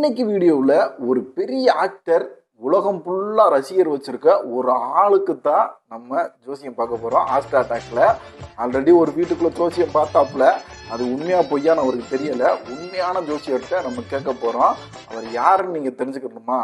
இன்னைக்கு வீடியோவில் ஒரு பெரிய ஆக்டர் உலகம் ஃபுல்லாக ரசிகர் வச்சுருக்க ஒரு ஆளுக்கு தான் நம்ம ஜோசியம் பார்க்க போகிறோம் ஆஸ்டர் அட்டாக்ல ஆல்ரெடி ஒரு வீட்டுக்குள்ளே ஜோசியம் பார்த்தாப்புல. அது உண்மையாக பொய்யான்னு அவருக்கு தெரியலை. உண்மையான ஜோசியர்கிட்ட நம்ம கேட்க போகிறோம் அவர் யாருன்னு நீங்கள் தெரிஞ்சுக்கணுமா?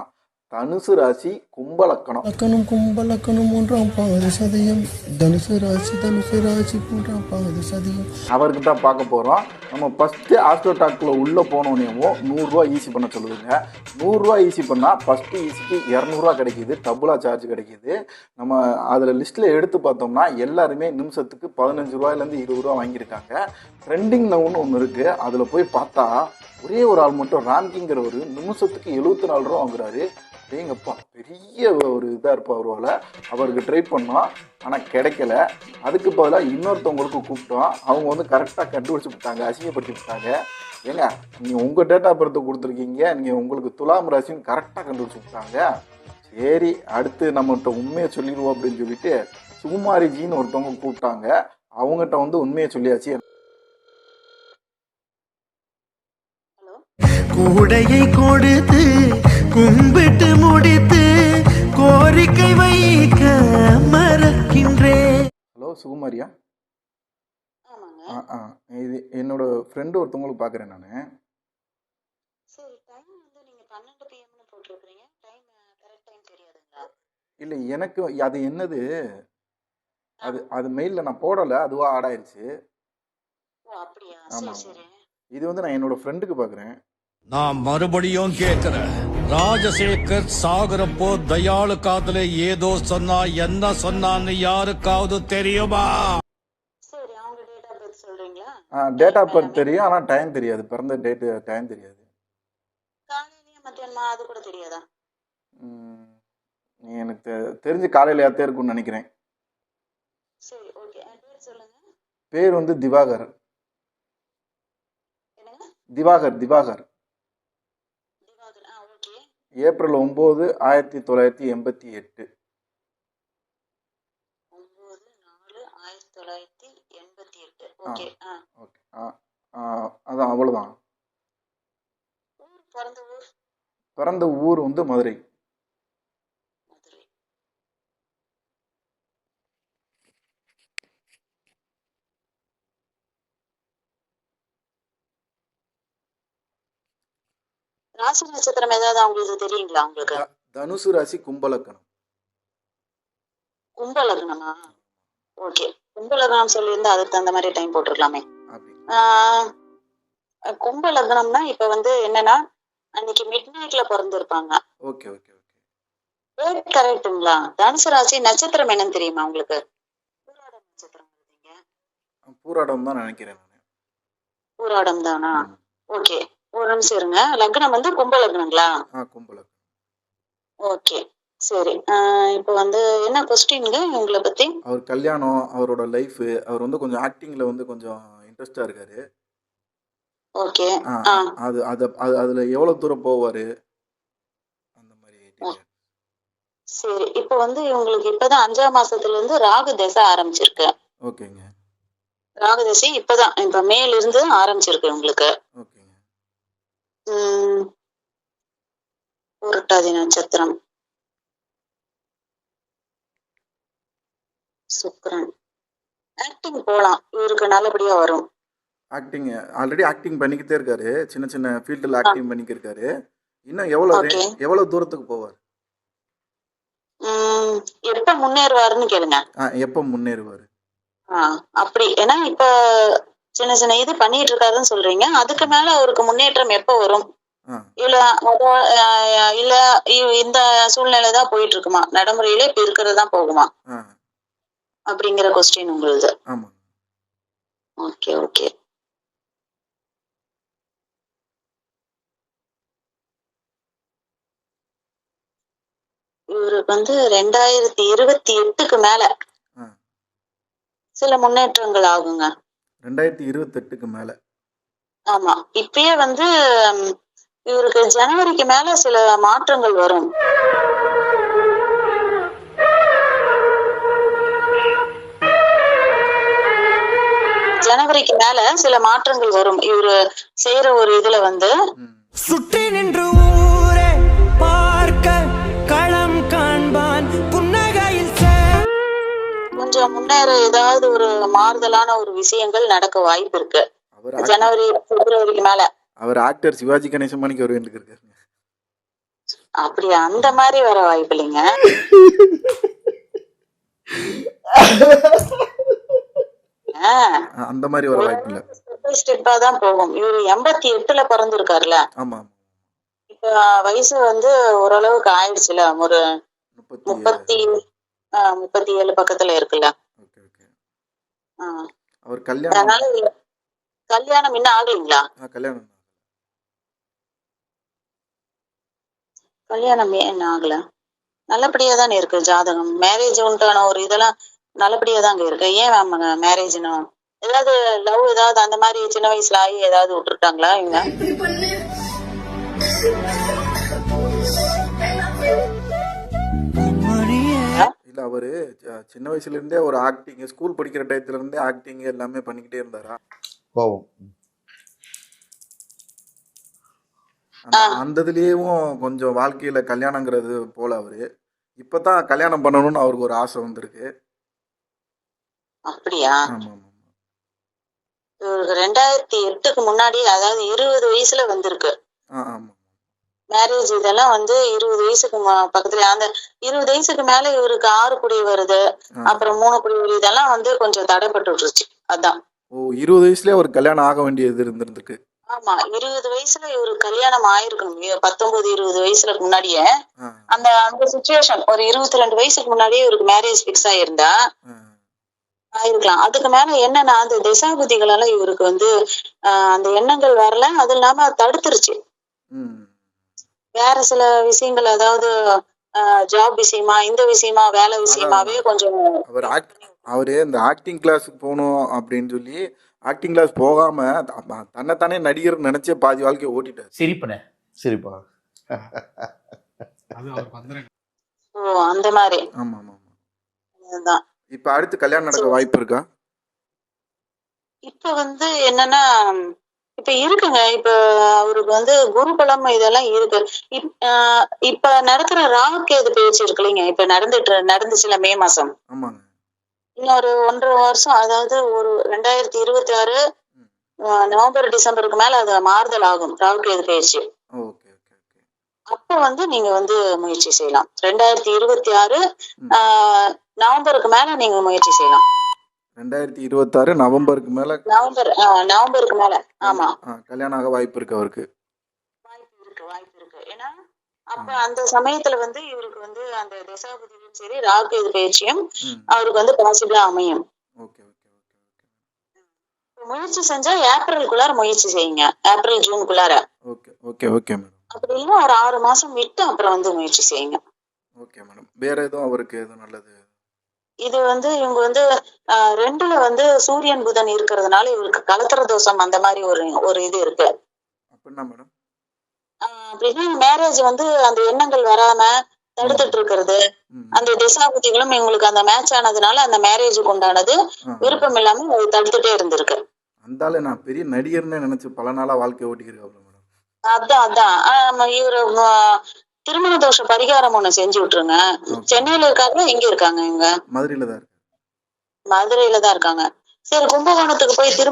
தனுசு ராசி கும்பலக்கணம். லக்கணம் கும்பலக்கணம் மூன்றாம் பாகத சதயம். தனுசு ராசி தனுசு ராசி மூன்றாம் பாகத சதயம். அவருக்கு தான் பார்க்க போகிறோம் நம்ம ஃபஸ்ட்டு ஆஸ்ட்ரோ டாக்கில் உள்ளே போனோடனேவும் நூறுரூவா ஈஸி பண்ண சொல்லுதுங்க. நூறுரூவா ஈஸி பண்ணால் ஃபஸ்ட்டு ஈஸிக்கு இரநூறுவா கிடைக்கிது டபுளாக சார்ஜ் கிடைக்கிது. நம்ம அதில் லிஸ்ட்டில் எடுத்து பார்த்தோம்னா எல்லாருமே நிமிஷத்துக்கு பதினஞ்சு ரூபாயிலேருந்து இருபது ரூபா வாங்கியிருக்காங்க. ட்ரெண்டிங் நவுன்னு ஒன்று இருக்குது அதில் போய் பார்த்தா ஒரே ஒரு ஆள் மட்டும் ராம்கிங்கிறவர் நிமிஷத்துக்கு எழுபத்தி நாலு ரூபா வாங்குறாரு. ஏங்கப்பா பெரிய ஒரு இதாக இருப்பா அவரோட அவருக்கு ட்ரை பண்ணோம் ஆனால் கிடைக்கல. அதுக்கு பதிலாக இன்னொருத்தவங்களுக்கு கூப்பிட்டோம் அவங்க வந்து கரெக்டாக கண்டுபிடிச்சி விட்டாங்க அசிங்கப்படுத்தி விட்டாங்க. ஏங்க நீங்கள் உங்கள் டேட்டா பர்த்தை கொடுத்துருக்கீங்க நீங்கள் உங்களுக்கு துலாம் ராசின்னு கரெக்டாக கண்டுபிடிச்சி விட்டாங்க. சரி அடுத்து நம்மகிட்ட உண்மையை சொல்லிடுவோம் அப்படின்னு சொல்லிட்டு சுகுமாரிஜின்னு ஒருத்தவங்க கூப்பிட்டாங்க. அவங்ககிட்ட வந்து உண்மையை சொல்லியாச்சு. கூடையை கொடுத்து கும்பிட்டு முடித்து கோரிக்கை வைக்க மறக்கின்றேன் ஹலோ சுகுமாரியா? ஆமாங்க. ஆ ஆ. இது என்னோட ஃப்ரெண்டு ஒருத்தவங்களுக்கு பார்க்குறேன் நான். சரி டைம் வந்து நீங்க பன்னெண்டு பிஎம்னு போட்டிருக்கிறீங்க. டைம் கரெக்ட் டைம் தெரியாதுங்களா? இல்லை எனக்கு அது என்னது? அது அது மெயிலில் நான் போடலை அதுவாக ஆட் ஆயிடுச்சு ஓ அப்படியா? ஆமா, சரி ஆமா. சரி. இது வந்து நான் என்னோட ஃப்ரெண்டுக்கு பார்க்குறேன் நான் மறுபடியும் கேக்குறேன் ராஜசேகர் சாகுறப்போ தயாளு காதுல ஏதோ சொன்னா என்ன சொன்னான்னு யாருக்காவது தெரியுமா? டேட் ஆஃப் பர்த் டேட் தெரியும் ஆனால் டைம் தெரியாது. பிறந்த டேட்டு டைம் தெரியாது. எனக்கு தெ- தெரிஞ்சு காலையில் யாத்தே இருக்கும்னு நினைக்கிறேன். பேர் வந்து திவாகர். திவாகர் திவாகர். ஏப்ரல் ஒம்பது ஆயிரத்தி தொள்ளாயிரத்தி எண்பத்தி எட்டு. அதான் அவ்வளோதான் பிறந்த ஊர் வந்து மதுரை. ராசி நட்சத்திரம் ஏதாவது அவங்களுக்கு தெரியுங்களா உங்களுக்கு? தனுசு ராசி கும்பலக்கணம். கும்பலக்னமா ஓகே. கும்பலக்னம் சொல்லியிருந்தா அதுக்கு தகுந்த மாதிரி டைம் போட்டிருக்கலாமே. கும்பலக்னம்னா இப்ப வந்து என்னன்னா அன்னைக்கு மிட் நைட்ல பிறந்திருப்பாங்க. Okay okay okay. டேட் கரெக்ட்டுங்களா தனுசு ராசி நட்சத்திரம் என்னன்னு தெரியுமா உங்களுக்கு? பூராடம் நட்சத்திரம் பூராடம் தான் நினைக்கிறேன் நான். பூராடம் தானா ஓகே. ஒரு நிமிஷம் இருங்க லக்னம் வந்து கும்ப லக்னங்களா ஓகே. சரி. இப்போ வந்து என்ன கொஸ்டின்ங்க உங்களை பத்தி? அவர் கல்யாணம் அவரோட லைஃபு அவர் வந்து கொஞ்சம் ஆக்டிங்கில் வந்து கொஞ்சம் இன்ட்ரெஸ்டாக இருக்காரு. ஓகே. அது அது அது அதில் எவ்வளோ தூரம் போவார்? அந்த மாதிரி. சரி. இப்போ வந்து உங்களுக்கு இப்பதான் அஞ்சாம் மாசத்துல இருந்து ராகு தசை ஆரம்பிச்சிருக்கு. ஓகேங்க. ராகு தசை இப்பதான். இப்ப மேல இருந்து ஆரம்பிச்சிருக்கு உங்களுக்கு. ஓகேங்க புரட்டாதி நட்சத்திரம் சுக்கிரன். ஆக்டிங் போலாம். இவருக்கு நல்லபடியா வரும். ஆக்டிங் ஆல்ரெடி ஆக்டிங் பண்ணிக்கிட்டே இருக்காரு. சின்ன சின்ன ஃபீல்டில் ஆக்டிங் பண்ணிக்கிருக்காரு. இன்னும் எவ்வளோ Okay. எவ்வளோ தூரத்துக்கு போவார்? எப்ப முன்னேறுவாருன்னு கேளுங்க. எப்போ முன்னேறுவார்? அப்படி. ஏன்னா இப்ப சின்ன சின்ன இது பண்ணிட்டு இருக்காருன்னு சொல்றீங்க. அதுக்கு மேல அவருக்கு முன்னேற்றம் எப்ப வரும்? இல்ல அத- ஆஹ் இல்ல இந்த சூழ்நிலை தான் போயிட்டு இருக்குமா நடைமுறையில இப்ப இருக்கிறதா போகுமா? ஆ. அப்படிங்கிற கொஸ்டின் உங்களுது. Okay okay. இவருக்கு வந்து ரெண்டாயிரத்தி இருபத்தி எட்டுக்கு மேல. சில முன்னேற்றங்கள் ஆகுங்க. ரெண்டாயிரத்தி இருபத்தெட்டுக்கு மேலே. ஆமா. இப்பயே வந்து இவருக்கு ஜனவரிக்கு மேல சில மாற்றங்கள் வரும். ஜனவரிக்கு மேல சில மாற்றங்கள் வரும். இவரு செய்யற ஒரு இதுல வந்து சுற்றி நின்று பார்க்க களம் காண்பான். கொஞ்சம் முன்னேற ஏதாவது ஒரு மாறுதலான ஒரு விஷயங்கள் நடக்க வாய்ப்பு இருக்கு. ஜனவரி பிப்ரவரிக்கு மேல. அவர் ஆக்டர் சிவாஜி கணேசன் மணிக்கு வர வேண்டியது இருக்காருங்க அப்படி அந்த மாதிரி வர வாய்ப்பு இல்லைங்க. அந்த மாதிரி வர வாய்ப்பு இல்லை. ஸ்டெப்பா தான் போகும். இவரு எண்பத்தி எட்டுல பிறந்திருக்காருல்ல. ஆமா இப்ப வயசு வந்து ஓரளவுக்கு ஆயிடுச்சுல ஒரு முப்பத்தி முப்பத்தி ஏழு பக்கத்துல இருக்குல்ல. அவர் கல்யாணம் கல்யாணம் இன்னும் ஆகலைங்களா? கல்யாணம் கல்யாணம் ஏன் ஆகல? நல்லபடியா தானே இருக்கு ஜாதகம். மேரேஜ் உண்டான ஒரு இதெல்லாம் நல்லபடியா தாங்க இருக்கு. ஏன் ஆமாங்க மேரேஜ்னு ஏதாவது லவ் ஏதாவது அந்த மாதிரி சின்ன வயசுல ஆகி ஏதாவது விட்டுருட்டாங்களா இவங்க? இல்ல அவரு சின்ன வயசுல இருந்தே ஒரு ஆக்டிங் ஸ்கூல் படிக்கிற டயத்துல இருந்தே ஆக்டிங் எல்லாமே பண்ணிக்கிட்டே இருந்தாரா? கோவம் அந்த இதுலயும் கொஞ்சம் வாழ்க்கையில கல்யாணங்கிறது போல அவரு. இப்பதான் கல்யாணம் பண்ணணும்னு அவருக்கு ஒரு ஆசை வந்திருக்கு. அப்படியா? ஆமா ஆமா இவருக்கு ரெண்டாயிரத்தி எட்டுக்கு முன்னாடி அதாவது இருபது வயசுல வந்திருக்கு. ஆ ஆமா. மேரேஜ் இதெல்லாம் வந்து இருபது வயசுக்கு ம- பக்கத்துல அந்த இருபது வயசுக்கு மேல இவருக்கு ஆறு குடி வருது ஆ. அப்புறம் மூணு குடி வருது இதெல்லாம் வந்து கொஞ்சம் தடைப்பட்டு விட்டுருச்சு. அதான். ஓ இருபது வயசுலயே அவருக்கு கல்யாணம் ஆக வேண்டியது இருந்திருக்கு. ஆமா இருபது வயசுல இவருக்கு கல்யாணம் ஆயிருக்கணும். பத்தொன்பது இருபது வயசுல முன்னாடியே. அந்த அந்த சுச்சுவேஷன் ஒரு இருபத்தி ரெண்டு வயசுக்கு முன்னாடியே இவருக்கு மேரேஜ் பிக்ஸ் ஆயிருந்தா. ஆயிருக்கலாம். அதுக்கு மேல என்னன்னா அந்த திசாபுதிகள் எல்லாம் இவருக்கு வந்து அந்த எண்ணங்கள் வரல. அது இல்லாம தடுத்துருச்சு. வேற சில விஷயங்கள் அதாவது ஜாப் விஷயமா இந்த விஷயமா வேலை விஷயமாவே கொஞ்சம் அவர் ஆக்ட் அவரு இந்த ஆக்டிங் கிளாஸுக்கு போகணும் அப்படின்னு சொல்லி ஆக்டிங் கிளாஸ் போகாம தன்னைத்தானே நடிகர் நினைச்சே பாதி வாழ்க்கையை ஓட்டிட்டாரு. சிரிப்பன சரிப்பா? ஓ அந்த மாதிரி. ஆமா ஆமா ஆமா இப்ப அடுத்து கல்யாணம் நடக்க வாய்ப்பு இருக்கா? இப்ப வந்து என்னன்னா இப்ப இருக்குங்க. இப்ப அவருக்கு வந்து குருபலம் இதெல்லாம் இருக்கு. இப்- ஆஹ் இப்ப நடக்கிற ராகுகேது பேச்சு இருக்கு இல்லைங்க இப்ப நடந்துட்டு நடந்துச்சுல மே மாசம். ஆமாங்க. இன்னொரு ஒன்றரை வருஷம் அதாவது ஒரு ரெண்டாயிரத்தி இருபத்தி ஆறு நவம்பர் டிசம்பருக்கு மேல அது மாறுதல் ஆகும் ராகுகேது பயிற்சி ஓகே ஓகே ஓகே. அப்ப வந்து நீங்க வந்து முயற்சி செய்யலாம். ரெண்டாயிரத்தி இருபத்தி ஆறு நவம்பருக்கு மேல நீங்க முயற்சி செய்யலாம். ரெண்டாயிரத்தி இருபத்தாறு நவம்பருக்கு மேல? நவம்பர் நவம்பருக்கு மேல ஆமா. கல்யாணம் ஆக வாய்ப்பு இருக்கு அவருக்கு. வாய்ப்பு இருக்கு வாய்ப்பு இருக்கு. ஏன்னா அப்ப அந்த சமயத்துல வந்து இவருக்கு வந்து அந்த தசாபதியும் சரி ராகு இது பயிற்சியும் அவருக்கு வந்து பாசிபிளா அமையும். முயற்சி செஞ்சா ஏப்ரலுக்குள்ளார முயற்சி செய்யுங்க. ஏப்ரல் ஜூனுக்குள்ளார ஓகே ஓகே மேடம். அப்படி இல்லைன்னா ஒரு ஆறு மாசம் விட்டு அப்புறம் வந்து முயற்சி செய்யுங்க. Okay madam. வேற எதுவும் அவருக்கு எதுவும் நல்லது? இது வந்து இவங்க வந்து ரெண்டுல வந்து சூரியன் புதன் இருக்கிறதுனால இவருக்கு கலத்திர தோஷம் அந்த மாதிரி ஒரு ஒரு இது இருக்கு. அப்படின்னா மேரேஜ் வந்து அந்த எண்ணங்கள் வராம தடுத்துட்டு இருக்கிறது அந்த திசாபுத்திகளும் இவங்களுக்கு அந்த மேட்ச் ஆனதுனால அந்த மேரேஜுக்கு உண்டானது. விருப்பம் இல்லாம அது தடுத்துட்டே இருந்திருக்கு. அந்தால நான் பெரிய நடிகர்னே நினைச்சு பல நாளா வாழ்க்கை ஓட்டிக்கிறேன் அதான் அதான். இவரு திருமண தோஷ பரிகாரம் ஒண்ணு செஞ்சு விட்டுருங்க. சென்னையில இருக்காங்க எங்க இருக்காங்க இவங்க. மதுரையில தான் மதுரையில தான் இருக்காங்க. சரி கும்பகோணத்துக்கு போய் போய்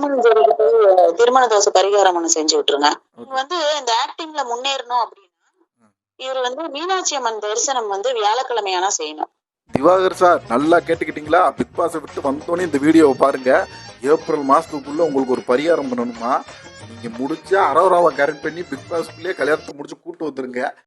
திருமண தோஷ பரிகாரம் ஒண்ணு செஞ்சு விட்டுருங்க. வந்து இந்த ஆக்டிங்ல முன்னேறணும் அப்படின்னா இவர் வந்து மீனாட்சி அம்மன் தரிசனம் வந்து வியாழக்கிழமையானா செய்யணும். திவாகர் சார் நல்லா கேட்டுக்கிட்டீங்களா? பிக் பாஸை விட்டு வந்தோடனே இந்த வீடியோவை பாருங்க. ஏப்ரல் மாசத்துக்குள்ள உங்களுக்கு ஒரு பரிகாரம் பண்ணணுமா? நீங்க முடிச்சா அரோராவை கரெக்ட் பண்ணி பிக் பாஸ்க்குள்ளேயே கல்யாணத்தை முடிச்சு கூட்டு வந்துருங்க.